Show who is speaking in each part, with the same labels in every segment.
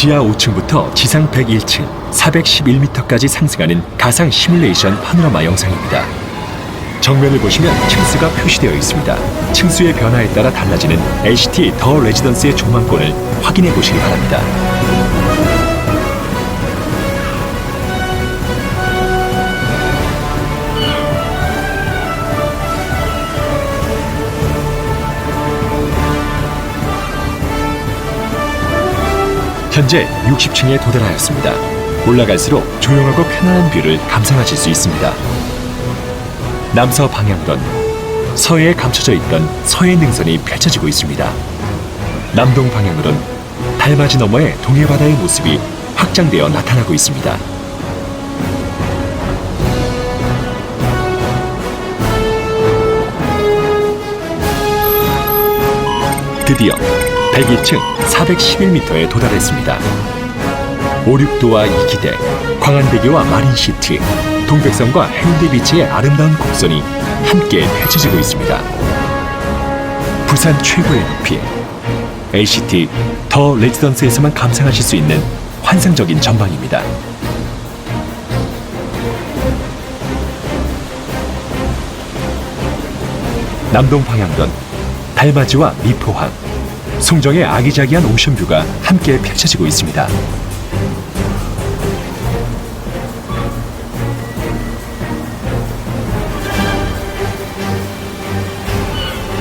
Speaker 1: 지하 5층부터 지상 101층, 411m까지 상승하는 가상 시뮬레이션 파노라마 영상입니다. 정면을 보시면 층수가 표시되어 있습니다. 층수의 변화에 따라 달라지는 LCT 더 레지던스의 조망권을 확인해 보시기 바랍니다. 현재 60층에 도달하였습니다. 올라갈수록 조용하고 편안한 뷰를 감상하실 수 있습니다. 남서 방향권 서해에 감춰져 있던 서해 능선이 펼쳐지고 있습니다. 남동 방향으론 달맞이 너머의 동해 바다의 모습이 확장되어 나타나고 있습니다. 드디어 101층 411m에 도달했습니다. 오륙도와 이기대, 광안대교와 마린시티, 동백섬과 해운대 비치의 아름다운 곡선이 함께 펼쳐지고 있습니다. 부산 최고의 높이, LCT 더 레지던스에서만 감상하실 수 있는 환상적인 전망입니다. 남동 방향권 달맞이와 미포항, 송정의 아기자기한 오션뷰가 함께 펼쳐지고 있습니다.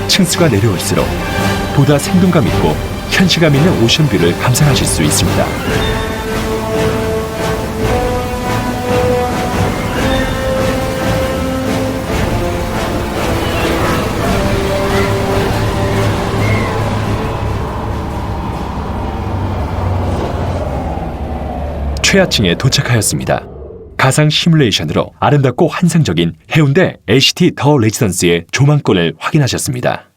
Speaker 1: 층수가 내려올수록 보다 생동감 있고 현시감 있는 오션뷰를 감상하실 수 있습니다. 최하층에 도착하였습니다. 가상 시뮬레이션으로 아름답고 환상적인 해운대 LCT 더 레지던스의 조망권을 확인하셨습니다.